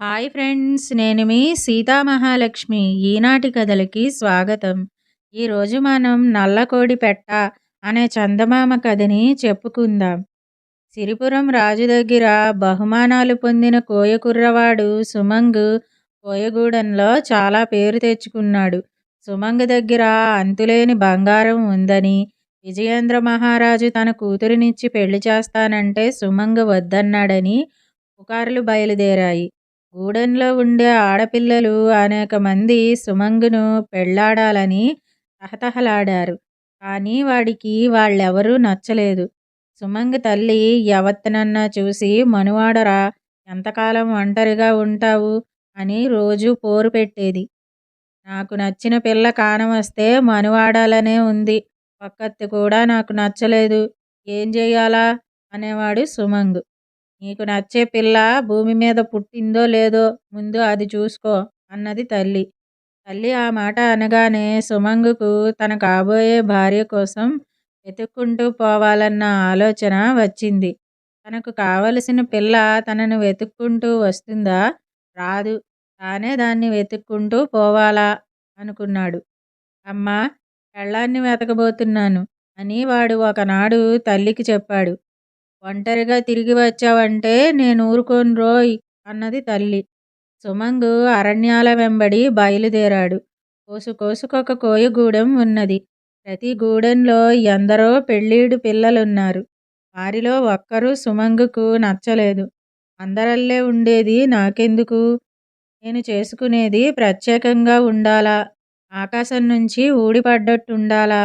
Hi friends నేను మీ సీతా మహాలక్ష్మి. ఈనాటి కథలకి స్వాగతం. ఈరోజు మనం నల్లకోడి పెట్ట అనే చందమామ కథని చెప్పుకుందాం. సిరిపురం రాజు దగ్గర బహుమానాలు పొందిన కోయకుర్రవాడు సుమంగ్ కోయగూడెంలో చాలా పేరు తెచ్చుకున్నాడు. సుమంగ్ దగ్గర అంతులేని బంగారం ఉందని విజయేంద్ర మహారాజు తన కూతురినిచ్చి పెళ్ళి చేస్తానంటే సుమంగ్ వద్దన్నాడని పుకార్లు బయలుదేరాయి. గూడెంలో ఉండే ఆడపిల్లలు అనేక మంది సుమంగును పెళ్ళాడాలని తహతహలాడారు. కానీ వాడికి వాళ్ళెవరూ నచ్చలేదు. సుమంగ్ తల్లి ఎవత్తనన్నా చూసి మనువాడరా ఎంతకాలం ఒంటరిగా ఉంటావు? అని రోజు పోరు పెట్టేది. నాకు నచ్చిన పిల్ల కానవస్తే మనువాడాలనే ఉంది. ఒక్కత్తి కూడా నాకు నచ్చలేదు. ఏం చేయాలా అనేవాడు సుమంగ్. నీకు నచ్చే పిల్ల భూమి మీద పుట్టిందో లేదో ముందు అది చూసుకో అన్నది తల్లి. తల్లి ఆ మాట అనగానే సుమంగుకు తన కాబోయే భార్య కోసం వెతుక్కుంటూ పోవాలన్న ఆలోచన వచ్చింది. తనకు కావలసిన పిల్ల తనను వెతుక్కుంటూ వస్తుందా? రాదు. తానే దాన్ని వెతుక్కుంటూ పోవాలా? అనుకున్నాడు. అమ్మా పెళ్ళాన్ని వెతకబోతున్నాను అని వాడు ఒకనాడు తల్లికి చెప్పాడు. ఒంటరిగా తిరిగి వచ్చావంటే నేను ఊరుకోను రోయ్ అన్నది తల్లి. సుమంగు అరణ్యాల వెంబడి బయలుదేరాడు. కోసుకోసుకొక కోయగూడెం ఉన్నది. ప్రతి గూడెంలో ఎందరో పెళ్ళీడు పిల్లలున్నారు. వారిలో ఒక్కరూ సుమంగుకు నచ్చలేదు. అందరల్లే ఉండేది నాకెందుకు? నేను చేసుకునేది ప్రత్యేకంగా ఉండాలా? ఆకాశం నుంచి ఊడిపడ్డట్టుండాలా?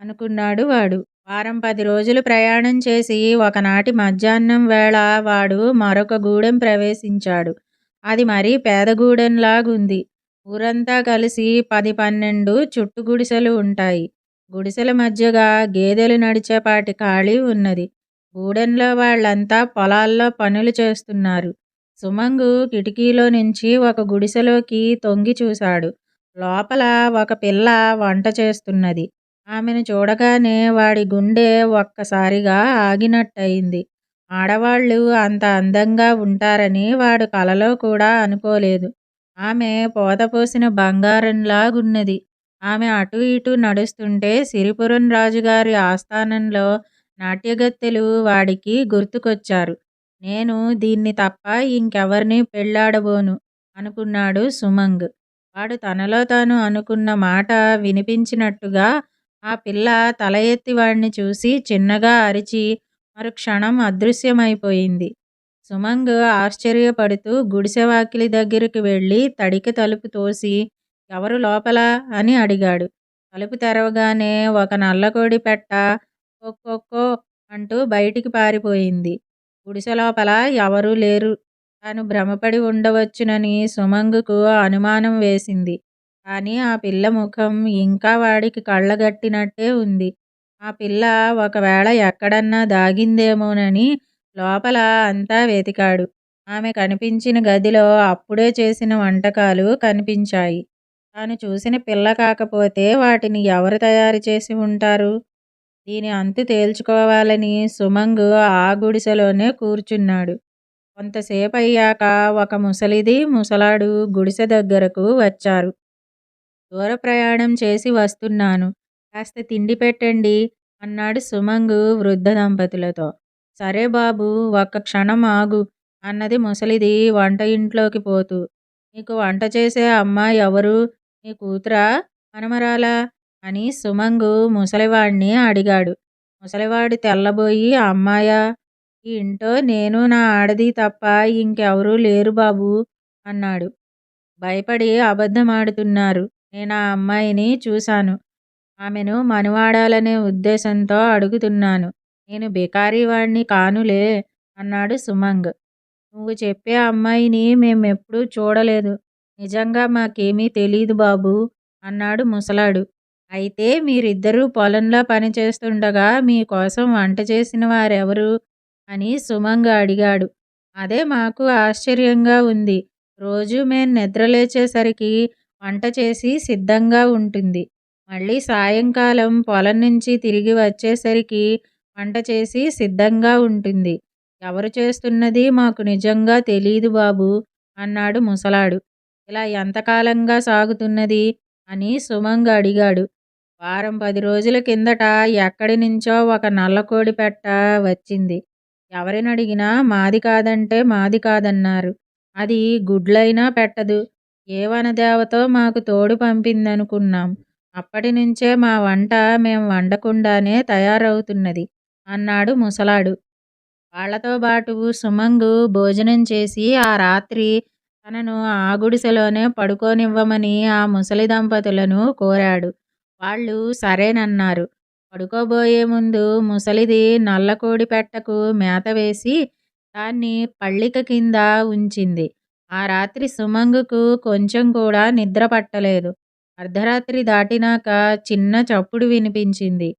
అనుకున్నాడు వాడు. వారం పది రోజులు ప్రయాణం చేసి ఒకనాటి మధ్యాహ్నం వేళ వాడు మరొక గూడెం ప్రవేశించాడు. అది మరీ పేదగూడెంలాగుంది ఊరంతా కలిసి పది పన్నెండు చుట్టు గుడిసెలు ఉంటాయి. గుడిసెల మధ్యగా గేదెలు నడిచేపాటి ఖాళీ ఉన్నది. గూడెంలో వాళ్ళంతా పొలాల్లో పనులు చేస్తున్నారు. సుమంగు కిటికీలో నుంచి ఒక గుడిసెలోకి తొంగి చూశాడు. లోపల ఒక పిల్ల వంట చేస్తున్నది. ఆమెను చూడగానే వాడి గుండె ఒక్కసారిగా ఆగినట్టయింది. ఆడవాళ్ళు అంత అందంగా ఉంటారని వాడు కలలో కూడా అనుకోలేదు. ఆమె పోతపోసిన బంగారంలాగున్నది. ఆమె అటు ఇటు నడుస్తుంటే సిరిపురం రాజుగారి ఆస్థానంలో నాట్యగత్తెలు వాడికి గుర్తుకొచ్చారు. నేను దీన్ని తప్ప ఇంకెవరిని పెళ్ళాడబోను అనుకున్నాడు సుమంగ్. వాడు తనలో తాను అనుకున్న మాట వినిపించినట్టుగా ఆ పిల్ల తల ఎత్తి వాడిని చూసి చిన్నగా అరిచి మరుక్షణం అదృశ్యమైపోయింది. సుమంగ్ ఆశ్చర్యపడుతూ గుడిసె వాకిలి దగ్గరికి వెళ్ళి తడికి తలుపు తోసి ఎవరు లోపల? అని అడిగాడు. తలుపు తెరవగానే ఒక నల్లకోడి పెట్ట ఒక్కొక్కో అంటూ బయటికి పారిపోయింది. గుడిసె లోపల ఎవరూ లేరు. తాను భ్రమపడి ఉండవచ్చునని సుమంగుకు అనుమానం వేసింది. కానీ ఆ పిల్ల ముఖం ఇంకా వాడికి కళ్ళగట్టినట్టే ఉంది. ఆ పిల్ల ఒకవేళ ఎక్కడన్నా దాగిందేమోనని లోపల అంతా వెతికాడు. ఆమె కనిపించిన గదిలో అప్పుడే చేసిన వంటకాలు కనిపించాయి. తాను చూసిన పిల్ల కాకపోతే వాటిని ఎవరు తయారు చేసి ఉంటారు? దీని అంతు తేల్చుకోవాలని సుమంగు ఆ గుడిసెలోనే కూర్చున్నాడు. కొంతసేపు అయ్యాక ఒక ముసలిది ముసలాడు గుడిసె దగ్గరకు వచ్చారు. దూర ప్రయాణం చేసి వస్తున్నాను. కాస్త తిండి పెట్టండి అన్నాడు సుమంగు వృద్ధ దంపతులతో. సరే బాబు ఒక్క క్షణం ఆగు అన్నది ముసలిది వంట ఇంట్లోకి పోతూ. నీకు వంట చేసే అమ్మాయి ఎవరు? నీ కూతురా? మనమరాలా? అని సుమంగు ముసలివాడిని అడిగాడు. ముసలివాడు తెల్లబోయి అమ్మాయా ఈ ఇంటో నేను నా ఆడది తప్ప ఇంకెవరూ లేరు బాబు అన్నాడు. భయపడి అబద్ధమాడుతున్నారు. నేను ఆ అమ్మాయిని చూశాను. ఆమెను మనవాడాలనే ఉద్దేశంతో అడుగుతున్నాను. నేను వాడిని కానులే అన్నాడు సుమంగ్. నువ్వు చెప్పే అమ్మాయిని మేమెప్పుడూ చూడలేదు. నిజంగా మాకేమీ తెలీదు బాబు అన్నాడు ముసలాడు. అయితే మీరిద్దరూ పొలంలో పనిచేస్తుండగా మీకోసం వంట చేసిన వారెవరు? అని సుమంగ్ అడిగాడు. అదే మాకు ఆశ్చర్యంగా ఉంది. రోజు మేం నిద్రలేచేసరికి వంట చేసి సిద్ధంగా ఉంటుంది మళ్ళీ సాయంకాలం పొలం నుంచి తిరిగి వచ్చేసరికి వంట చేసి సిద్ధంగా ఉంటుంది ఎవరు చేస్తున్నది మాకు నిజంగా తెలీదు బాబు అన్నాడు ముసలాడు. ఇలా ఎంతకాలంగా సాగుతున్నది? అని సుమంగ్ అడిగాడు. వారం పది రోజుల కిందట ఎక్కడి నుంచో ఒక నల్లకోడి పెట్ట వచ్చింది. ఎవరినడిగినా మాది కాదంటే మాది కాదన్నారు. అది గుడ్లైనా పెట్టదు. ఏ వనదేవతో మాకు తోడు పంపిందనుకున్నాం. అప్పటినుంచే మా వంట మేం వండకుండానే తయారవుతున్నది అన్నాడు ముసలాడు. వాళ్ళతో పాటు సుమంగు భోజనం చేసి ఆ రాత్రి తనను ఆ గుడిసెలోనే పడుకోనివ్వమని ఆ ముసలి దంపతులను కోరాడు. వాళ్ళు సరేనన్నారు. పడుకోబోయే ముందు ముసలిది నల్లకోడి పెట్టకు మేత వేసి దాన్ని పళ్ళిక కింద ఉంచింది. ఆ రాత్రి సుమంగుకు కొంచెం కూడా నిద్ర పట్టలేదు. అర్ధరాత్రి దాటినాక చిన్న చప్పుడు వినిపించింది.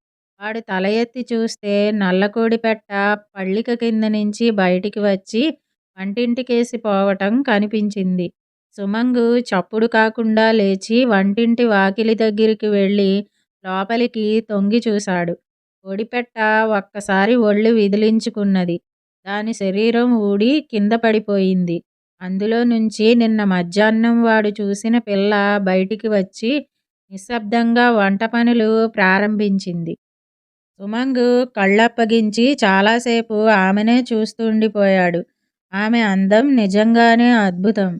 వాడు తల ఎత్తి చూస్తే నల్లకోడి పెట్ట పళ్ళిక కింద నుంచి బయటికి వచ్చి వంటింటికేసి పోవటం కనిపించింది. సుమంగు చప్పుడు కాకుండా లేచి వంటింటి వాకిలి దగ్గరికి వెళ్ళి లోపలికి తొంగి చూశాడు. కోడిపెట్ట ఒక్కసారి ఒళ్ళు విదిలించుకున్నది. దాని శరీరం ఊడి కింద పడిపోయింది. అందులో నుంచి నిన్న మధ్యాహ్నం వాడు చూసిన పిల్ల బయటికి వచ్చి నిశ్శబ్దంగా వంట పనులు ప్రారంభించింది. సుమంగ్ కళ్ళప్పగించి చాలాసేపు ఆమెనే చూస్తుండిపోయాడు. ఆమె అందం నిజంగానే అద్భుతం.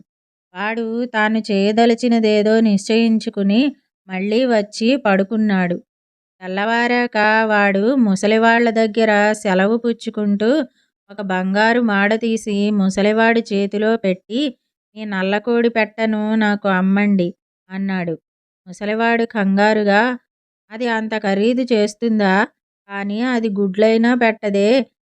వాడు తాను చేయదలచినదేదో నిశ్చయించుకుని మళ్ళీ వచ్చి పడుకున్నాడు. తెల్లవారాక వాడు ముసలివాళ్ళ దగ్గర సెలవు పుచ్చుకుంటూ ఒక బంగారు మాడ తీసి ముసలివాడి చేతిలో పెట్టి ఈ నల్లకోడి పెట్టను నాకు అమ్మండి అన్నాడు. ముసలివాడు కంగారుగా అది అంత ఖరీదు చేస్తుందా? కానీ అది గుడ్లైనా పెట్టదే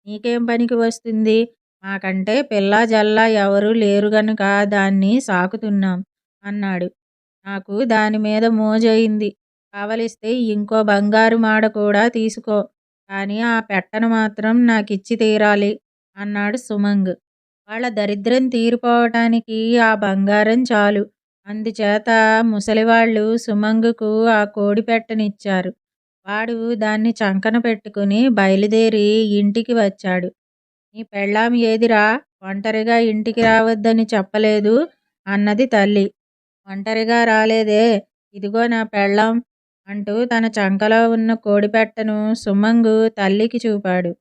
నీకేం పనికి వస్తుంది? మాకంటే పిల్లా జల్లా ఎవరూ లేరు గనుక దాన్ని సాకుతున్నాం అన్నాడు. నాకు దాని మీద మోజయింది. కావలిస్తే ఇంకో బంగారు మాడ కూడా తీసుకో. కానీ ఆ పెట్టను మాత్రం నాకిచ్చి తీరాలి అన్నాడు సుమంగ్. వాళ్ళ దరిద్రం తీరిపోవటానికి ఆ బంగారం చాలు. అందుచేత ముసలివాళ్ళు సుమంగుకు ఆ కోడి పెట్టనిచ్చారు. వాడు దాన్ని చంకన పెట్టుకుని బయలుదేరి ఇంటికి వచ్చాడు. నీ పెళ్ళాం ఏదిరా? ఒంటరిగా ఇంటికి రావద్దని చెప్పలేదు అన్నది తల్లి. ఒంటరిగా రాలేదే. ఇదిగో నా పెళ్ళాం అంటూ తన చంకలో ఉన్న కోడిపెట్టను సుమంగు తల్లికి చూపాడు.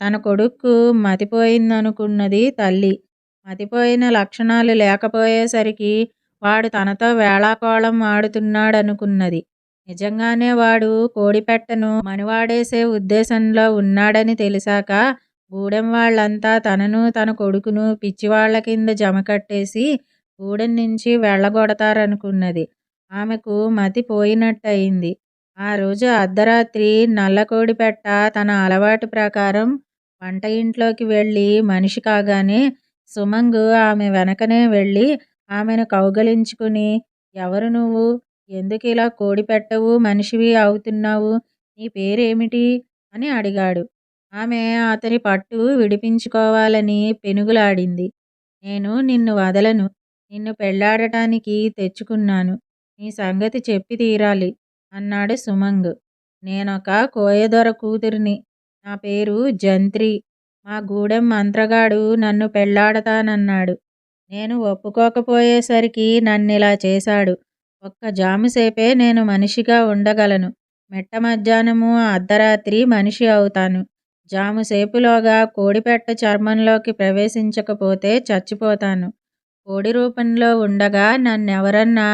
తన కొడుక్కు మతిపోయిందనుకున్నది తల్లి. మతిపోయిన లక్షణాలు లేకపోయేసరికి వాడు తనతో వేళాకోళం ఆడుతున్నాడనుకున్నది. నిజంగానే వాడు కోడిపెట్టను మనివాడేసే ఉద్దేశంలో ఉన్నాడని తెలిసాక గూడెం వాళ్ళంతా తనను తన కొడుకును పిచ్చివాళ్ళ కింద జమకట్టేసి గూడెం నుంచి వెళ్ళగొడతారనుకున్నది. ఆమెకు మతి పోయినట్టయింది. ఆ రోజు అర్ధరాత్రి నల్ల కోడిపెట్ట తన అలవాటు ప్రకారం వంట ఇంట్లోకి వెళ్ళి మనిషి కాగానే సుమంగ్ ఆమె వెనకనే వెళ్ళి ఆమెను కౌగలించుకుని ఎవరు నువ్వు? ఎందుకిలా కోడి పెట్టవు మనిషివి అవుతున్నావు? నీ పేరేమిటి? అని అడిగాడు. ఆమె అతని పట్టు విడిపించుకోవాలని పెనుగులాడింది. నేను నిన్ను వదలను. నిన్ను పెళ్ళాడటానికి తెచ్చుకున్నాను. నీ సంగతి చెప్పి తీరాలి అన్నాడు సుమంగ్. నేనొక కోయదొర కూతురిని. నా పేరు జంత్రి. మా గూడెం మంత్రగాడు నన్ను పెళ్ళాడతానన్నాడు. నేను ఒప్పుకోకపోయేసరికి నన్నిలా చేశాడు. ఒక్క జాముసేపే నేను మనిషిగా ఉండగలను. మెట్ట మధ్యాహ్నము అర్ధరాత్రి మనిషి అవుతాను. జాముసేపులోగా కోడిపెట్ట చర్మంలోకి ప్రవేశించకపోతే చచ్చిపోతాను. కోడి రూపంలో ఉండగా నన్నెవరన్నా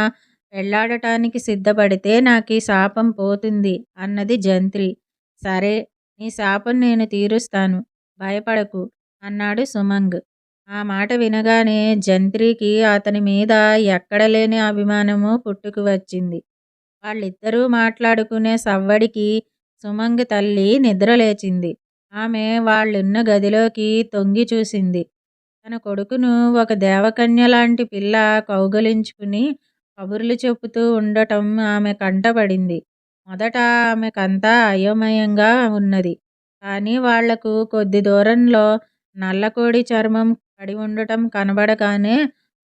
పెళ్ళాడటానికి సిద్ధపడితే నాకీ శాపం పోతుంది అన్నది జంత్రి. సరే నీ శాపం నేను తీరుస్తాను. భయపడకు అన్నాడు సుమంగ్. ఆ మాట వినగానే జంత్రికి అతని మీద ఎక్కడలేని అభిమానము పుట్టుకు వచ్చింది. వాళ్ళిద్దరూ మాట్లాడుకునే సవ్వడికి సుమంగ్ తల్లి నిద్రలేచింది. ఆమె వాళ్ళున్న గదిలోకి తొంగి చూసింది. తన కొడుకును ఒక దేవకన్య లాంటి పిల్ల కౌగలించుకుని కబుర్లు చెప్పుతూ ఉండటం ఆమె కంటపడింది. మొదట ఆమెకంతా అయోమయంగా ఉన్నది. కానీ వాళ్ళకు కొద్ది దూరంలో నల్లకోడి చర్మం పడి ఉండటం కనబడగానే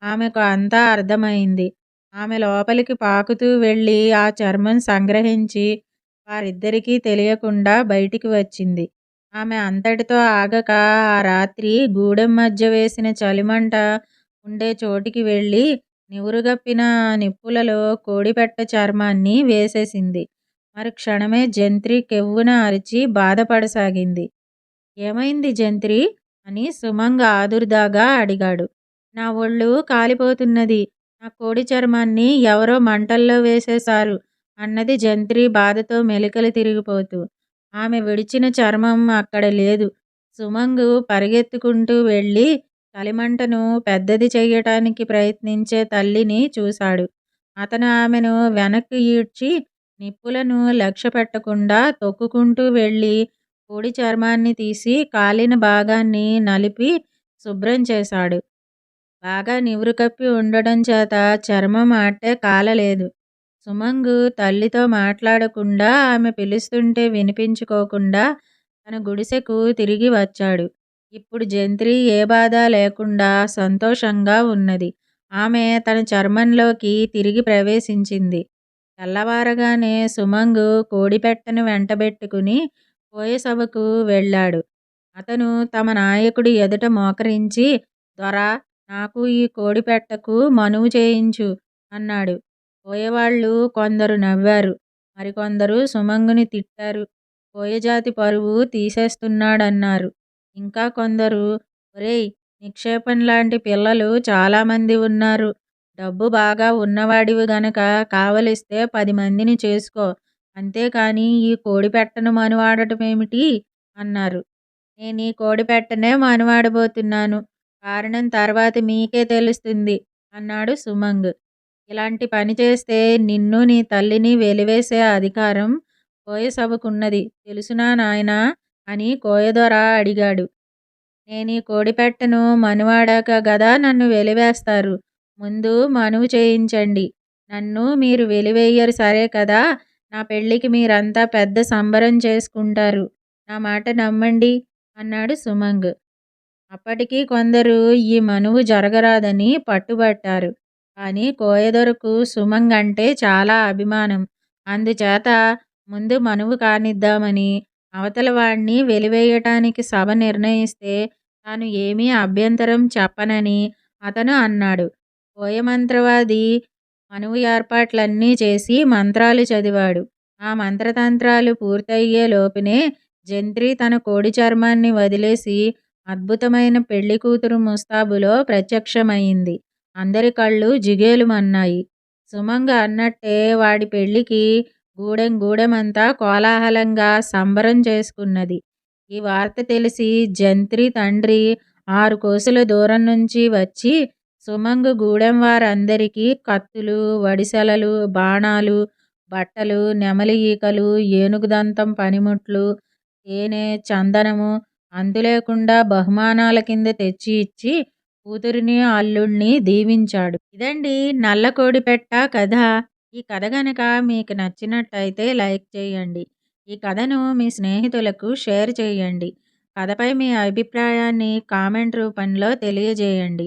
ఆమెకు అంతా అర్థమైంది ఆమె లోపలికి పాకుతూ వెళ్ళి ఆ చర్మం సంగ్రహించి వారిద్దరికీ తెలియకుండా బయటికి వచ్చింది. ఆమె అంతటితో ఆగక ఆ రాత్రి గూడెం మధ్య వేసిన చలిమంట ఉండే చోటికి వెళ్ళి నివురుగప్పిన నిప్పులలో కోడిపెట్ట చర్మాన్ని వేసేసింది. మరుక్షణమే జంత్రి కెవ్వున అరిచి బాధపడసాగింది. ఏమైంది జంత్రీ? అని సుమంగ ఆదుర్దాగా అడిగాడు. నా ఒళ్ళు కాలిపోతున్నది. నా కోడి చర్మాన్ని ఎవరో మంటల్లో వేసేశారు అన్నది జంత్రి బాధతో మెలికలు తిరిగిపోతూ. ఆమె విడిచిన చర్మం అక్కడ లేదు. సుమంగు పరిగెత్తుకుంటూ వెళ్ళి కలిమంటను పెద్దది చెయ్యటానికి ప్రయత్నించే తల్లిని చూశాడు. అతను ఆమెను వెనక్కు ఈడ్చి నిప్పులను లక్ష్యపెట్టకుండా తొక్కుకుంటూ వెళ్ళి పొడి చర్మాన్ని తీసి కాలిన భాగాన్ని నలిపి శుభ్రం చేశాడు. బాగా నివురుకప్పి ఉండడం చేత చర్మం ఆటే కాలలేదు. సుమంగు తల్లితో మాట్లాడకుండా ఆమె పిలుస్తుంటే వినిపించుకోకుండా తన గుడిసెకు తిరిగి వచ్చాడు. ఇప్పుడు జంత్రి ఏ బాధ లేకుండా సంతోషంగా ఉన్నది. ఆమె తన చర్మంలోకి తిరిగి ప్రవేశించింది. తెల్లవారగానే సుమంగు కోడిపెట్టను వెంటబెట్టుకుని పోయసభకు వెళ్ళాడు. అతను తమ నాయకుడి ఎదుట మోకరించి దొరా! నాకు ఈ కోడిపెట్టకు మనువు చేయించు అన్నాడు. పోయవాళ్ళు కొందరు నవ్వారు. మరికొందరు సుమంగుని తిట్టారు. పోయజాతి పరువు తీసేస్తున్నాడన్నారు. ఇంకా కొందరు ఒరేయ్! నిక్షేపంలాంటి పిల్లలు చాలామంది ఉన్నారు. డబ్బు బాగా ఉన్నవాడివి గనక కావలిస్తే పది మందిని చేసుకో. అంతేకాని ఈ కోడిపెట్టను మనువాడటమేమిటి? అన్నారు. నేనీ కోడిపెట్టనే మనువాడబోతున్నాను. కారణం తర్వాత మీకే తెలుస్తుంది అన్నాడు సుమంగ్. ఇలాంటి పని చేస్తే నిన్ను నీ తల్లిని వెలివేసే అధికారం కోయసభకున్నది తెలుసునా నాయనా? అని కోయదొర అడిగాడు. నేను ఈ కోడిపెట్టను మనువాడాక గదా నన్ను వెలివేస్తారు. ముందు మనువు చేయించండి. నన్ను మీరు వెలివేయరు సరే కదా! నా పెళ్ళికి మీరంతా పెద్ద సంబరం చేసుకుంటారు. నా మాట నమ్మండి అన్నాడు సుమంగ్. అప్పటికి కొందరు ఈ మనువు జరగరాదని పట్టుబట్టారు. కానీ కోయదొరకు సుమంగ్ అంటే చాలా అభిమానం. అందుచేత ముందు మనువు కానిద్దామని, అవతల వాణ్ణి వెలివేయటానికి సభ నిర్ణయిస్తే తాను ఏమీ అభ్యంతరం చెప్పనని అతను అన్నాడు. కోయమంత్రవాది మనువు ఏర్పాట్లన్నీ చేసి మంత్రాలు చదివాడు. ఆ మంత్రతంత్రాలు పూర్తయ్యే లోపునే జంత్రి తన కోడి చర్మాన్ని వదిలేసి అద్భుతమైన పెళ్ళికూతురు ముస్తాబులో ప్రత్యక్షమైంది అందరి కళ్ళు జిగేలుమన్నాయి. సుమంగ అన్నట్టే వాడి పెళ్ళికి గూడెం గూడెమంతా కోలాహలంగా సంబరం చేసుకున్నది. ఈ వార్త తెలిసి జంత్రి తండ్రి ఆరు కోసుల దూరం నుంచి వచ్చి సుమంగు గూడెం వారందరికీ కత్తులు, వడిసెలలు, బాణాలు, బట్టలు, నెమలి ఈకలు, ఏనుగు దంతం పనిముట్లు, తేనె, చందనము అందులేకుండా బహుమానాల కింద తెచ్చి ఇచ్చి కూతురిని, అల్లుణ్ణి దీవించాడు. ఇదండి నల్ల కోడిపెట్ట కథ. ఈ కథ గనక మీకు నచ్చినట్టయితే లైక్ చేయండి. ఈ కథను మీ స్నేహితులకు షేర్ చేయండి. కథపై మీ అభిప్రాయాన్ని కామెంట్ రూపంలో తెలియజేయండి.